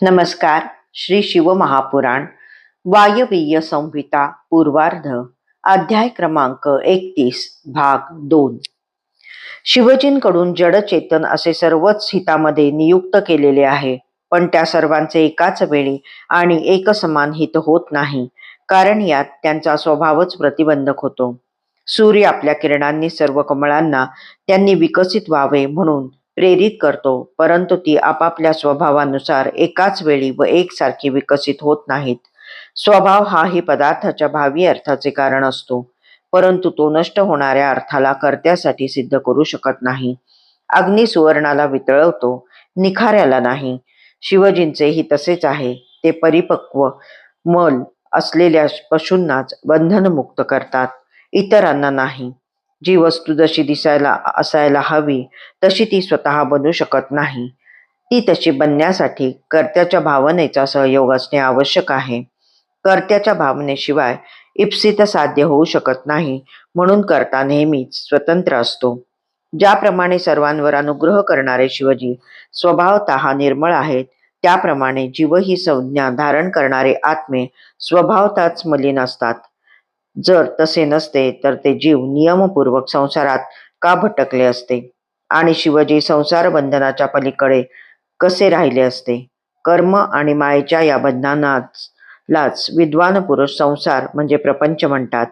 नमस्कार श्री शिवमहापुराण वायवीय संहिता पूर्वार्ध अध्याय क्रमांक एकतीस भाग दोन. शिवजींकडून जडचेतन असे सर्वच हितामध्ये नियुक्त केलेले आहे पण त्या सर्वांचे एकाच वेळी आणि एकसमान हित होत नाही कारण यात त्यांचा स्वभावच प्रतिबंधक होतो. सूर्य आपल्या किरणांनी सर्व कमळांना त्यांनी विकसित व्हावे म्हणून प्रेरित करतो परंतु ती आपापल्या स्वभावानुसार एकाच वेळी व एकसारखी विकसित होत नाहीत. स्वभाव हाही पदार्थाच्या भावी अर्थाचे कारण असतो परंतु तो नष्ट होणाऱ्या अर्थाला कर्त्यासाठी सिद्ध करू शकत नाही. अग्नी सुवर्णाला वितळवतो निखाऱ्याला नाही. शिवजींचेही तसेच आहे ते परिपक्व मल असलेल्या पशूंनाच बंधनमुक्त करतात इतरांना नाही. जी वस्तू जशी दिसायला असायला हवी तशी ती स्वतः बनू शकत नाही. ती तशी बनण्यासाठी कर्त्याच्या भावनेचा सहयोग असणे आवश्यक आहे. कर्त्याच्या भावनेशिवाय इप्सित साध्य होऊ शकत नाही म्हणून कर्ता नेहमीच स्वतंत्र असतो. ज्याप्रमाणे सर्वांवर अनुग्रह करणारे शिवजी स्वभावत निर्मळ आहेत त्याप्रमाणे जीव ही संज्ञा धारण करणारे आत्मे स्वभावताच मलिन असतात. जर तसे नसते तर ते जीव नियमपूर्वक संसारात का भटकले असते? आणि शिवजी संसार बंधनाच्या पलीकडे कसे राहिले असते? कर्म आणि मायेच्या या बंधनाच लाच विद्वान पुरुष संसार म्हणजे प्रपंच म्हणतात.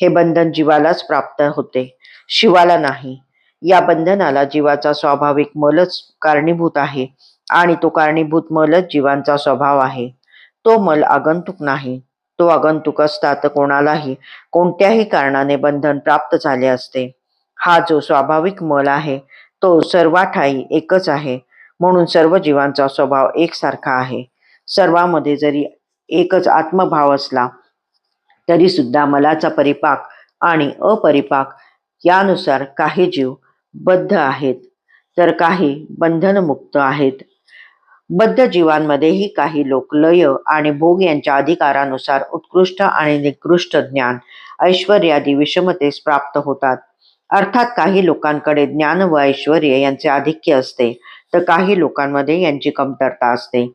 हे बंधन जीवालाच प्राप्त होते शिवाला नाही. या बंधनाला जीवाचा स्वाभाविक मलच कारणीभूत आहे आणि तो कारणीभूत मलच जीवांचा स्वभाव आहे. तो मल आगंतुक नाही. तो आगंतुक असता तर कोणालाही. कोणत्याही कारणाने बंधन प्राप्त झाले असते. हा जो स्वाभाविक मल आहे तो सर्वाठाई एकच आहे. म्हणून सर्व जीवांचा स्वभाव एकसारखा आहे. सर्वामध्ये जरी एकच आत्मभाव असला तरी सुद्धा मलाचा परिपाक आणि अपरिपाक यानुसार काही जीव बद्ध आहेत. तर काही बंधनमुक्त आहेत. बद्ध जीवांमध्येही काही लोक लय आणि भोग यांच्या अधिकारानुसार उत्कृष्ट आणि निकृष्ट ज्ञान ऐश्वर्यादी विषमतेस प्राप्त होतात. अर्थात काही लोकांकडे ज्ञान व ऐश्वर यांचे आधिक्य असते तर काही लोकांमध्ये यांची कमतरता असते.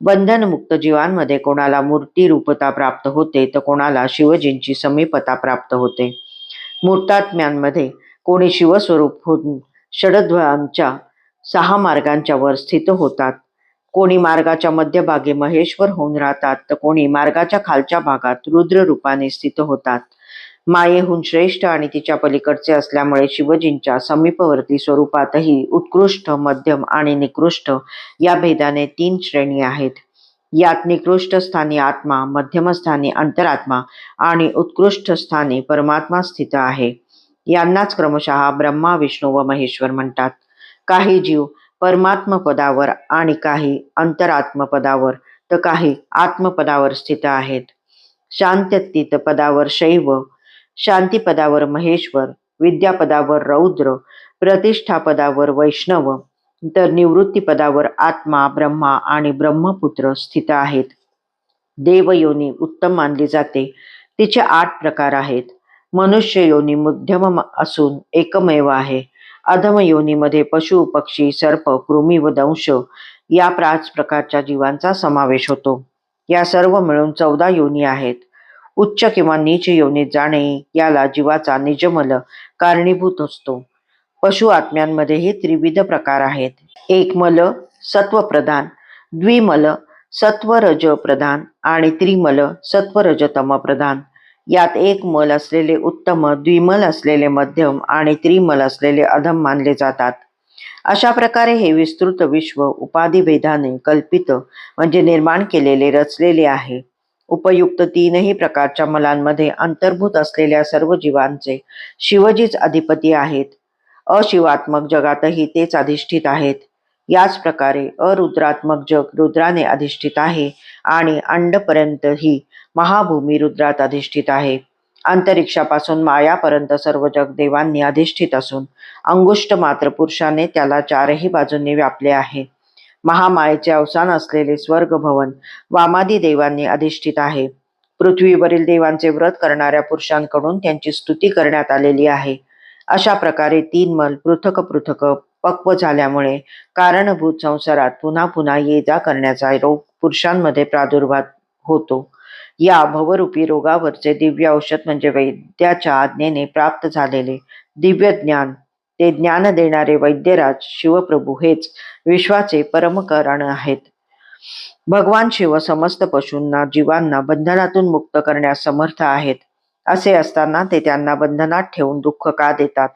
बंधनमुक्त जीवांमध्ये कोणाला मूर्ती रूपता प्राप्त होते तर कोणाला शिवजींची समीपता प्राप्त होते. मूर्तात्म्यांमध्ये कोणी शिवस्वरूप होऊन षडध्वांच्या सहा मार्गांच्या वर स्थित होतात. कोणी मार्गाच्या मध्यभागी महेश्वर होऊन राहतात तर कोणी मार्गाच्या खालच्या भागात रुद्र रूपाने स्थित होतात. मायेहून श्रेष्ठ आणि तिच्या पलीकडचे असल्यामुळे शिवजींच्या समीपवर्ती स्वरूपातही उत्कृष्ट मध्यम आणि निकृष्ट या भेदाने तीन श्रेणी आहेत. यात निकृष्ट स्थानी आत्मा मध्यमस्थानी अंतरात्मा आणि उत्कृष्ट स्थानी परमात्मा स्थित आहे. यांनाच क्रमशः ब्रह्मा विष्णू व महेश्वर म्हणतात. काही जीव परमात्मपदावर आणि काही अंतरात्मपदावर तर काही आत्मपदावर स्थित आहेत. शांत्यतीत पदावर शैव शांतीपदावर महेश्वर विद्यापदावर रौद्र प्रतिष्ठापदावर वैष्णव तर निवृत्तीपदावर आत्मा ब्रह्मा आणि ब्रह्मपुत्र स्थित आहेत. देवयोनी उत्तम मानली जाते. तिचे आठ प्रकार आहेत. मनुष्य योनी मध्यम असून एकमेव आहे. अधम योनीमध्ये पशु पक्षी सर्प कृमी व दंश या पाच प्रकारच्या जीवांचा समावेश होतो. या सर्व मिळून चौदा योनी आहेत. उच्च किंवा नीच योनीत जाणे याला जीवाचा निजमल कारणीभूत असतो. पशु आत्म्यांमध्येही त्रिविध प्रकार आहेत. एक मल सत्वप्रधान द्विमल सत्वरज प्रधान आणि त्रिमल सत्वरजतम प्रधान यात एक मल असलेले उत्तम द्विमल असलेले मध्यम आणि त्रिमल असलेले अधम मानले जातात. अशा प्रकारे हे विस्तृत विश्व उपाधिभेदाने कल्पित म्हणजे निर्माण केलेले रचलेले आहे. उपयुक्त तीनही प्रकारच्या मलांमध्ये अंतर्भूत असलेल्या सर्व जीवांचे शिवजीच अधिपती आहेत. अशिवात्मक जगातही तेच अधिष्ठित आहेत. याच प्रकारे अरुद्रात्मक जग रुद्राने अधिष्ठित आहे आणि अंडपर्यंतही महाभूमी रुद्रात अधिष्ठित आहे. अंतरिक्षापासून मायापर्यंत सर्व जग देवांनी अधिष्ठित असून अंगुष्ट मात्र पुरुषाने त्याला चारही बाजूंनी व्यापले आहे. महामायेचे अवसान असलेले स्वर्ग भवन वामादी देवांनी अधिष्ठित आहे. पृथ्वीवरील देवांचे व्रत करणाऱ्या पुरुषांकडून त्यांची स्तुती करण्यात आलेली आहे. अशा प्रकारे तीन मल पृथक पृथक पक्व झाल्यामुळे कारणभूत संसारात पुन्हा पुन्हा ये जा करण्याचा रोग पुरुषांमध्ये प्रादुर्भाव होतो. या भवरूपी रोगावरचे दिव्य औषध म्हणजे वैद्याच्या आज्ञेने प्राप्त झालेले दिव्य ज्ञान. ते ज्ञान देणारे वैद्यराज शिवप्रभू हेच विश्वाचे परमकरण आहेत. भगवान शिव समस्त पशूंना जीवांना बंधनातून मुक्त करण्यास समर्थ आहेत. असे असताना ते त्यांना बंधनात ठेवून दुःख का देतात?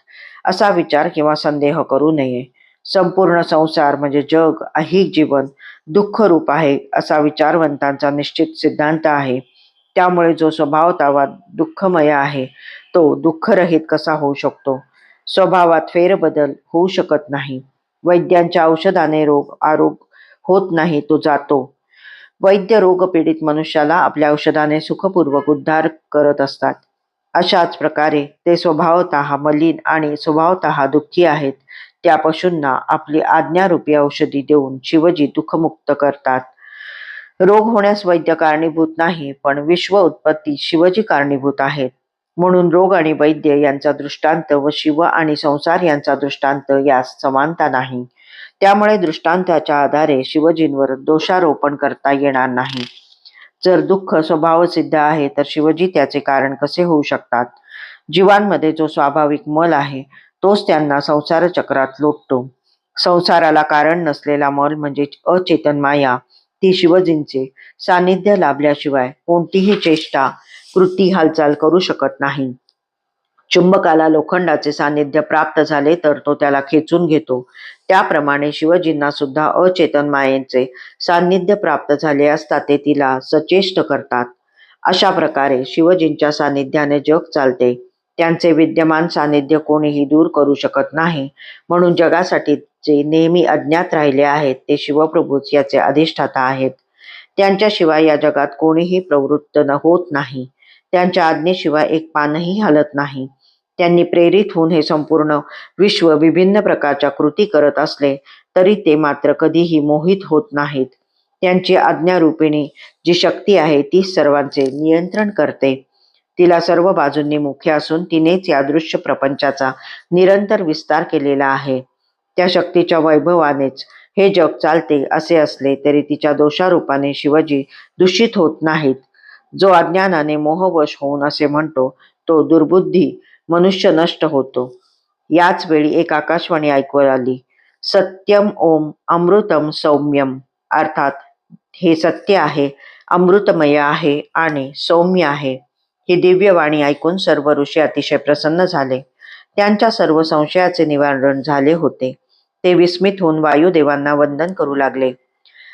असा विचार किंवा संदेह करू नये. संपूर्ण संसार म्हणजे जग अहिक जीवन दुःख रूप आहे असा विचारवंतांचा निश्चित सिद्धांत आहे. त्यामुळे जो स्वभावतावा दुःखमय आहे तो दुःखरहित कसा होऊ शकतो? स्वभावात फेरबदल होऊ शकत नाही. वैद्यांच्या औषधाने रोग आरोग होत नाही तो जातो. वैद्य रोगपीडित मनुष्याला आपल्या औषधाने सुखपूर्वक उद्धार करत असतात. अशाच प्रकारे ते स्वभावतः मलिन आणि स्वभावतः दुःखी आहेत. त्या पशूंना आपली आज्ञारूपी औषधी देऊन शिवजी दुःखमुक्त करतात. रोग होण्यास वैद्य कारणीभूत नाही पण विश्व उत्पत्ती शिवजी कारणीभूत आहेत. म्हणून रोग आणि वैद्य यांचा दृष्टांत व शिव आणि संसार यांचा दृष्टांत यास समानता नाही. त्यामुळे दृष्टांताच्या आधारे शिवजींवर दोषारोपण करता येणार नाही. जर दुःख स्वभावसिद्ध आहे तर शिवजी त्याचे कारण कसे होऊ शकतात? जीवांमध्ये जो स्वाभाविक मल आहे तोच त्यांना संसार चक्रात लोटतो. संसाराला कारण नसलेला मल म्हणजे अचेतन माया. ती शिवजींचे सानिध्य लाभल्याशिवाय कोणतीही चेष्टा कृती हालचाल करू शकत नाही. चुंबकाला लोखंडाचे सानिध्य प्राप्त झाले तर तो त्याला खेचून घेतो. त्याप्रमाणे शिवजींना सुद्धा अचेतन मायेचे सान्निध्य प्राप्त झाले असता ते तिला सचेष्ट करतात. अशा प्रकारे शिवजींच्या सानिध्याने जग चालते. त्यांचे विद्यमान सानिध्य कोणीही दूर करू शकत नाही. म्हणून जगासाठी जे नेहमी अज्ञात राहिले आहेत ते शिवप्रभूच याचे अधिष्ठाता आहेत. त्यांच्याशिवाय या जगात कोणीही प्रवृत्त न होत नाही. त्यांच्या आज्ञेशिवाय एक पानही हलत नाही. त्यांनी प्रेरित होऊन हे संपूर्ण विश्व विभिन्न प्रकारच्या कृती करत असले तरी ते मात्र कधीही मोहित होत नाहीत. त्यांची आज्ञारूपिणी जी शक्ती आहे ती सर्वांचे नियंत्रण करते. तिला सर्व बाजूंनी मुख्य असून तिनेच या दृश्य प्रपंचाचा निरंतर विस्तार केलेला आहे. त्या शक्तीच्या वैभवानेच हे जग चालते असे असले तरी तिच्या दोषारूपाने शिवजी दूषित होत नाहीत. जो अज्ञानाने मोहवश होऊन असे म्हणतो तो दुर्बुद्धी मनुष्य नष्ट होतो. याच वेळी एक आकाशवाणी ऐकवर आली सत्यम ओम अमृतम सौम्यम. अर्थात हे सत्य आहे अमृतमय आहे आणि सौम्य आहे. ही दिव्यवाणी ऐकून सर्व ऋषी अतिशय प्रसन्न झाले. त्यांच्या सर्व संशयाचे निवारण झाले होते. ते विस्मित होऊन वायुदेवांना वंदन करू लागले.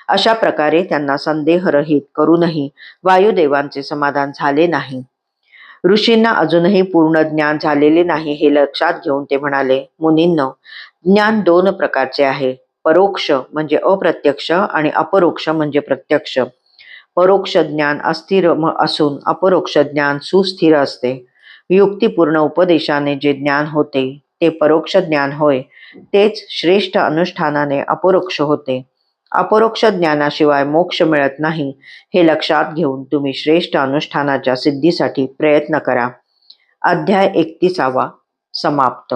अशा प्रकारे त्यांना संदेहरहित करूनही वायुदेवांचे समाधान झाले नाही. ऋषींना अजूनही पूर्ण ज्ञान झालेले नाही हे लक्षात घेऊन ते म्हणाले मुनींनो ज्ञान दोन प्रकारचे आहे. परोक्ष म्हणजे अप्रत्यक्ष आणि अपरोक्ष म्हणजे प्रत्यक्ष. परोक्ष ज्ञान अस्थिर असून अपरोक्ष ज्ञान सुस्थिर असते. युक्तिपूर्ण उपदेशाने जे ज्ञान होते ते परोक्ष ज्ञान होय. तेच श्रेष्ठ अनुष्ठानाने अपरोक्ष होते. अपरोक्ष ज्ञानाशिवाय मोक्ष मिळत नाही. हे लक्षात घेऊन तुम्ही श्रेष्ठ अनुष्ठानाच्या सिद्धीसाठी प्रयत्न करा. अध्याय एकतीसावा समाप्त.